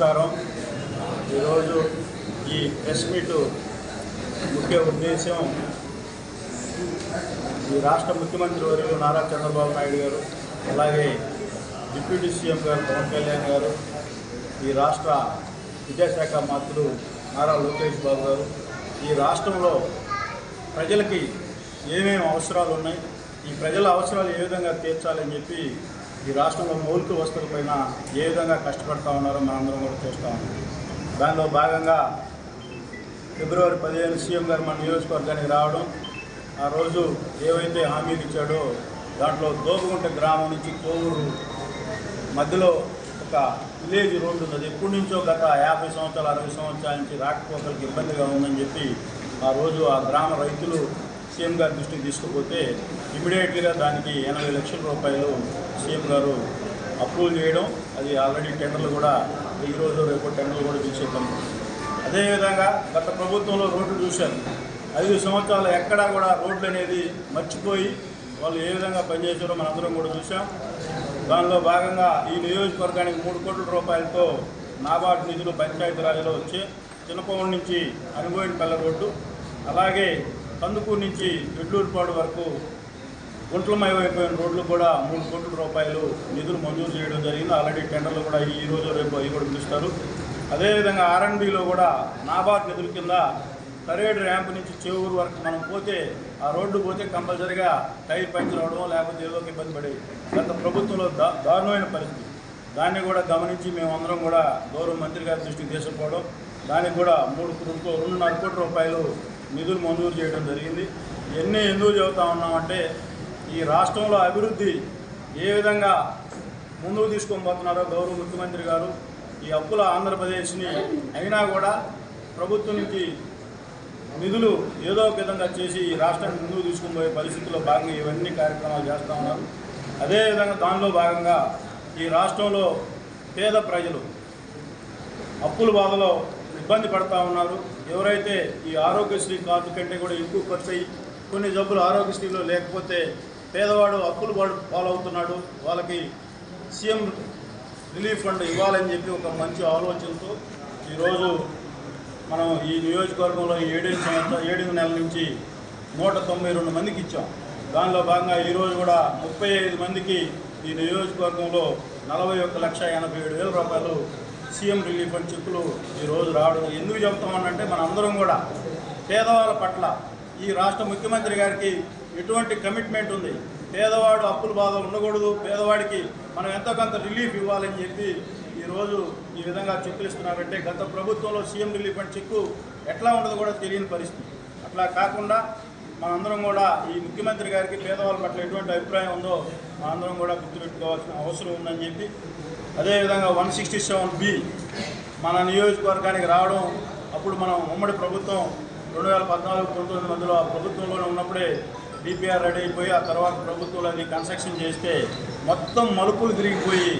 నమస్కారం. ఈరోజు ఈ ప్రెస్ మీటు ముఖ్య ఉద్దేశం ఈ రాష్ట్ర ముఖ్యమంత్రి వర్యులు నారా చంద్రబాబు నాయుడు గారు అలాగే డిప్యూటీ సీఎం గారు పవన్ కళ్యాణ్ గారు ఈ రాష్ట్ర విద్యాశాఖ మంత్రులు నారా లోకేష్ బాబు గారు. ఈ రాష్ట్రంలో ప్రజలకి ఏమేమి అవసరాలు ఉన్నాయి ఈ ప్రజల అవసరాలు ఏ విధంగా తీర్చాలని చెప్పి ఈ రాష్ట్రంలో మౌలిక వస్తువులపైన ఏ విధంగా కష్టపడతా ఉన్నారో మనందరం కూడా చూస్తూ ఉన్నాం. దానిలో భాగంగా ఫిబ్రవరి పదిహేను సీఎం గారు మన నియోజకవర్గానికి రావడం ఆ రోజు ఏవైతే హామీలు ఇచ్చాడో దాంట్లో దోగుంట గ్రామం నుంచి కోవూరు మధ్యలో ఒక విలేజ్ రోడ్డు ఉన్నది. ఎప్పటి నుంచో గత యాభై సంవత్సరాలు అరవై సంవత్సరాల నుంచి రాకపోకలకి ఇబ్బందిగా ఉందని చెప్పి ఆ రోజు ఆ గ్రామ రైతులు సీఎం గారి దృష్టికి తీసుకుపోతే ఇమీడియట్లీగా దానికి ఎనభై లక్షల రూపాయలు సీఎం గారు అప్రూవ్ చేయడం అది ఆల్రెడీ టెండర్లు కూడా ఈ రోజు రేపు టెండర్లు కూడా పిలిచేద్దాం అదేవిధంగా గత ప్రభుత్వంలో రోడ్లు చూశాను ఐదు సంవత్సరాలు ఎక్కడా కూడా రోడ్లు అనేది మర్చిపోయి వాళ్ళు ఏ విధంగా పనిచేశారో మనందరం కూడా చూసాం దానిలో భాగంగా ఈ నియోజకవర్గానికి మూడు కోట్ల రూపాయలతో నాబార్డు నిధులు పంచాయతీరాజ్లో వచ్చి చిన్నపవన్ నుంచి అనుభవింపల్ల రోడ్డు అలాగే కందుకూరు నుంచి ఎడ్లూరుపాడు వరకు గుంట్లమయమైపోయిన రోడ్లు కూడా మూడు కోట్ల రూపాయలు నిధులు మంజూరు చేయడం జరిగింది. ఆల్రెడీ టెండర్లు కూడా ఈ రోజు రేపు అవి కూడా పిలుస్తారు. అదేవిధంగా ఆర్ఎండ్బిలో కూడా నాబార్డ్ నిధుల కింద పరేడ్ ర్యాంప్ నుంచి చెవురు వరకు మనం పోతే ఆ రోడ్డు పోతే కంపల్సరిగా టైర్ పంచర్ అవడం లేకపోతే ఏదో ఇబ్బంది పడి గత ప్రభుత్వంలో దా దారుణమైన పరిస్థితి. దాన్ని కూడా గమనించి మేమందరం కూడా గౌరవ మంత్రి గారి దృష్టికి తీసుకుపోవడం. దానికి కూడా మూడు రెండు రెండున్నర కోట్ల రూపాయలు నిధులు మంజూరు చేయడం జరిగింది. ఇవన్నీ ఎందుకు చెబుతా ఉన్నామంటే ఈ రాష్ట్రంలో అభివృద్ధి ఏ విధంగా ముందుకు తీసుకొని పోతున్నారో గౌరవ ముఖ్యమంత్రి గారు ఈ అప్పుల ఆంధ్రప్రదేశ్ని అయినా కూడా ప్రభుత్వం నుంచి నిధులు ఏదో ఒక విధంగా చేసి ఈ రాష్ట్రాన్ని ముందుకు తీసుకుని పోయే పరిస్థితుల్లో భాగంగా ఇవన్నీ కార్యక్రమాలు చేస్తూ ఉన్నారు. అదేవిధంగా దానిలో భాగంగా ఈ రాష్ట్రంలో పేద ప్రజలు అప్పుల బాధలో ఇబ్బంది పడతా ఉన్నారు. ఎవరైతే ఈ ఆరోగ్యశ్రీ కార్డు కంటే కూడా ఎక్కువ ఖర్చు అయ్యి కొన్ని జబ్బులు ఆరోగ్యశ్రీలో లేకపోతే పేదవాడు అప్పులు పాడు పాలవుతున్నాడు వాళ్ళకి సీఎం రిలీఫ్ ఫండ్ ఇవ్వాలని చెప్పి ఒక మంచి ఆలోచనతో ఈరోజు మనం ఈ నియోజకవర్గంలో ఈ ఏడెనిమిది సంవత్సరాలు నెలల నుంచి నూట తొంభై రెండు మందికి ఇచ్చాం. దానిలో భాగంగా ఈరోజు కూడా ముప్పై ఐదు మందికి ఈ నియోజకవర్గంలో నలభై ఒక్క లక్ష ఎనభై ఏడు వేల రూపాయలు సీఎం రిలీఫ్ అని చెక్కులు ఈరోజు రావడం ఎందుకు చెప్తామనంటే మన అందరం కూడా పేదవాళ్ళ పట్ల ఈ రాష్ట్ర ముఖ్యమంత్రి గారికి ఎటువంటి కమిట్మెంట్ ఉంది? పేదవాడు అప్పుల బాధ ఉండకూడదు పేదవాడికి మనం ఎంతో కొంత రిలీఫ్ ఇవ్వాలని చెప్పి ఈరోజు ఈ విధంగా చెక్కులు ఇస్తున్నారంటే గత ప్రభుత్వంలో సీఎం రిలీఫ్ అండ్ చెక్కు ఎట్లా ఉండదు కూడా తెలియని పరిస్థితి. అట్లా కాకుండా మనందరం కూడా ఈ ముఖ్యమంత్రి గారికి పేదవాళ్ళ పట్ల ఎటువంటి అభిప్రాయం ఉందో మనందరం కూడా గుర్తుపెట్టుకోవాల్సిన అవసరం ఉందని చెప్పి అదేవిధంగా వన్ సిక్స్టీ సెవెన్ బి మన నియోజకవర్గానికి రావడం అప్పుడు మనం ఉమ్మడి ప్రభుత్వం రెండు వేల పద్నాలుగు పంతొమ్మిది మధ్యలో ఆ ప్రభుత్వంలోనే ఉన్నప్పుడే డిపిఆర్ రెడీ అయిపోయి ఆ తర్వాత ప్రభుత్వంలో అది కన్స్ట్రక్షన్ చేస్తే మొత్తం మలుపులు తిరిగిపోయి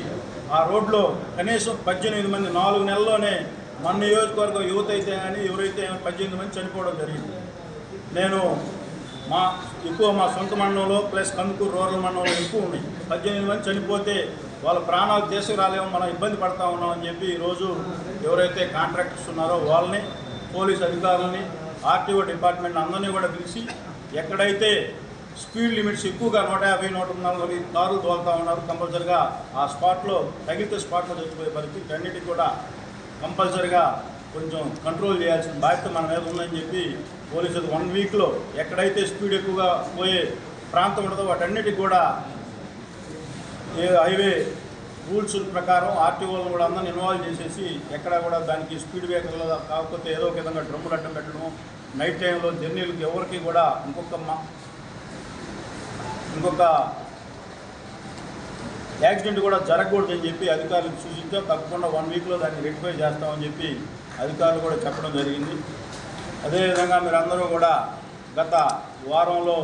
ఆ రోడ్లో కనీసం పద్దెనిమిది మంది నాలుగు నెలల్లోనే మన నియోజకవర్గం యువత అయితే కానీ ఎవరైతే పద్దెనిమిది మంది చనిపోవడం జరిగింది. నేను మా ఎక్కువ మా సొంత మండలంలో ప్లస్ కందుకూరు రూరల్ మండలంలో ఎక్కువ ఉన్నాయి. పద్దెనిమిది మంది చనిపోతే వాళ్ళ ప్రాణాలు తీసుకురాలేమో మనం ఇబ్బంది పడతా ఉన్నామని చెప్పి ఈరోజు ఎవరైతే కాంట్రాక్టర్స్ ఉన్నారో వాళ్ళని పోలీస్ అధికారులని ఆర్టీఓ డిపార్ట్మెంట్ అందరినీ కూడా పిలిచి ఎక్కడైతే స్పీడ్ లిమిట్స్ ఎక్కువగా నూట యాభై నూట నలభై కారులు తోలుతా ఉన్నారు కంపల్సరిగా ఆ స్పాట్లో తగిలితే స్పాట్లో చచ్చిపోయే పరిస్థితి అన్నిటికీ కూడా కంపల్సరిగా కొంచెం కంట్రోల్ చేయాల్సిన బాధ్యత మన మీద ఉందని చెప్పి పోలీసులు వన్ వీక్లో ఎక్కడైతే స్పీడ్ ఎక్కువగా పోయే ప్రాంతం ఉంటుందో వాటన్నిటికి కూడా హైవే రూల్స్ ప్రకారం ఆర్టీఓలను కూడా అందరిని ఇన్వాల్వ్ చేసేసి ఎక్కడ కూడా దానికి స్పీడ్ బ్రేకర్లు కాకపోతే ఏదో ఒక విధంగా డ్రమ్ములు అడ్డం పెట్టడం నైట్ టైంలో జర్నీలకు ఎవరికి కూడా ఇంకొక ఇంకొక యాక్సిడెంట్ కూడా జరగకూడదని చెప్పి అధికారులకు సూచించా తప్పకుండా వన్ వీక్లో దాన్ని రెక్టిఫై చేస్తామని చెప్పి అధికారులు కూడా చెప్పడం జరిగింది. అదేవిధంగా మీరందరూ కూడా గత వారంలో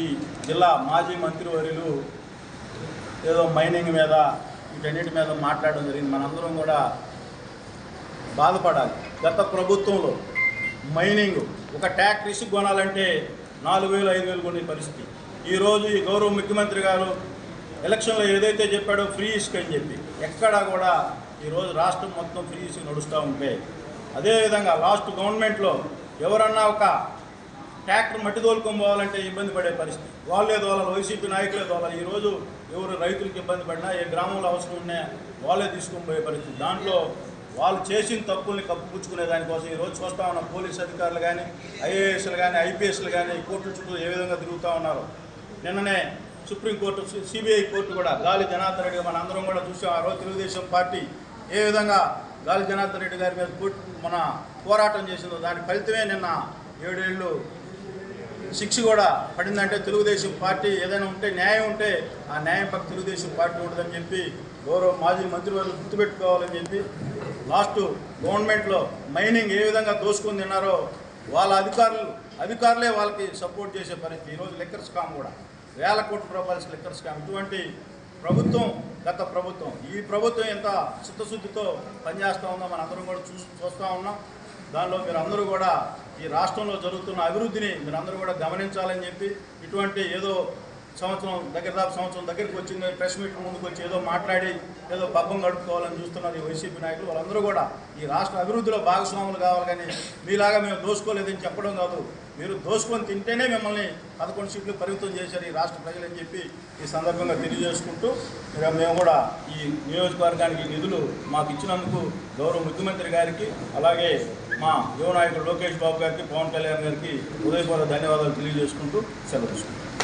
ఈ జిల్లా మాజీ మంత్రివర్యులు ఏదో మైనింగ్ మీద వీటన్నిటి మీద మాట్లాడడం జరిగింది. మనందరం కూడా బాధపడాలి. గత ప్రభుత్వంలో మైనింగ్ ఒక ట్యాక్టర్ ఇసుకు కొనాలంటే నాలుగు వేలు ఐదు వేలు కొనే పరిస్థితి. ఈరోజు ఈ గౌరవ ముఖ్యమంత్రి గారు ఎలక్షన్లో ఏదైతే చెప్పాడో ఫ్రీ ఇసుక అని చెప్పి ఎక్కడా కూడా ఈరోజు రాష్ట్రం మొత్తం ఫ్రీ ఇసుక నడుస్తూ ఉంటే అదేవిధంగా లాస్ట్ గవర్నమెంట్లో ఎవరన్నా ఒక ట్రాక్టర్ మట్టి తోలుకొని పోవాలంటే ఇబ్బంది పడే పరిస్థితి. వాళ్ళే దోలాలి వైసీపీ నాయకులే దోలాలి ఈరోజు ఎవరు రైతులకు ఇబ్బంది పడినా ఏ గ్రామంలో అవసరం ఉన్నా వాళ్ళే తీసుకొని పోయే పరిస్థితి. దాంట్లో వాళ్ళు చేసిన తప్పుల్ని కప్పుపుచ్చుకునే దానికోసం ఈరోజు చూస్తా ఉన్నాం. పోలీస్ అధికారులు కానీ ఐఏఎస్లు కానీ ఐపీఎస్లు కానీ కోర్టుల చుట్టూ ఏ విధంగా తిరుగుతూ ఉన్నారు. నిన్ననే సుప్రీంకోర్టు సిబిఐ కోర్టు కూడా గాలి జనార్దన్ రెడ్డి మన అందరం కూడా చూసాం. ఆ రోజు తెలుగుదేశం పార్టీ ఏ విధంగా గాలి జనార్దన్ రెడ్డి గారి మీద కోర్టు మన పోరాటం చేసిందో దాని ఫలితమే నిన్న ఏడేళ్ళు శిక్ష కూడా పడిందంటే తెలుగుదేశం పార్టీ ఏదైనా ఉంటే న్యాయం ఉంటే ఆ న్యాయం పక్క తెలుగుదేశం పార్టీ ఉండదని చెప్పి గౌరవ మాజీ మంత్రివర్యులు గుర్తుపెట్టుకోవాలని చెప్పి లాస్ట్ గవర్నమెంట్లో మైనింగ్ ఏ విధంగా దోసుకుని తిన్నారో వాళ్ళ అధికారులు అధికారులే వాళ్ళకి సపోర్ట్ చేసే పరిస్థితి. ఈరోజు లెక్కర్ స్కామ్ కూడా. వేల కోట్ల రూపాయల లెక్కర్ స్కామ్. ఇటువంటి ప్రభుత్వం గత ప్రభుత్వం ఈ ప్రభుత్వం ఎంత చిత్తశుద్ధితో పనిచేస్తూ ఉందో మనందరం కూడా చూ చూస్తూ ఉన్నాం. దానిలో మీరు అందరూ కూడా ఈ రాష్ట్రంలో జరుగుతున్న అభివృద్ధిని మీరు అందరూ కూడా గమనించాలని చెప్పి ఇటువంటి ఏదో సంవత్సరం దగ్గర దాపు సంవత్సరం దగ్గరికి వచ్చింది ప్రెస్ మీట్ ముందుకు వచ్చి ఏదో మాట్లాడి ఏదో పబ్బం గడుపుకోవాలని చూస్తున్నారు ఈ వైసీపీ నాయకులు. వాళ్ళందరూ కూడా ఈ రాష్ట్ర అభివృద్ధిలో భాగస్వాములు కావాలి కానీ మీలాగా మేము దోసుకోలేదని చెప్పడం కాదు. మీరు దోసుకొని తింటేనే మిమ్మల్ని పదకొండు సీట్లు పరిమితం చేశారు ఈ రాష్ట్ర ప్రజలని చెప్పి ఈ సందర్భంగా తెలియజేసుకుంటూ మేము కూడా ఈ నియోజకవర్గానికి నిధులు మాకు ఇచ్చినందుకు గౌరవ ముఖ్యమంత్రి గారికి అలాగే మా యువ నాయకుడు లోకేష్ బాబు గారికి పవన్ కళ్యాణ్ గారికి హృదయపూర్వక ధన్యవాదాలు తెలియజేసుకుంటూ సెలవు తీసుకుంటాం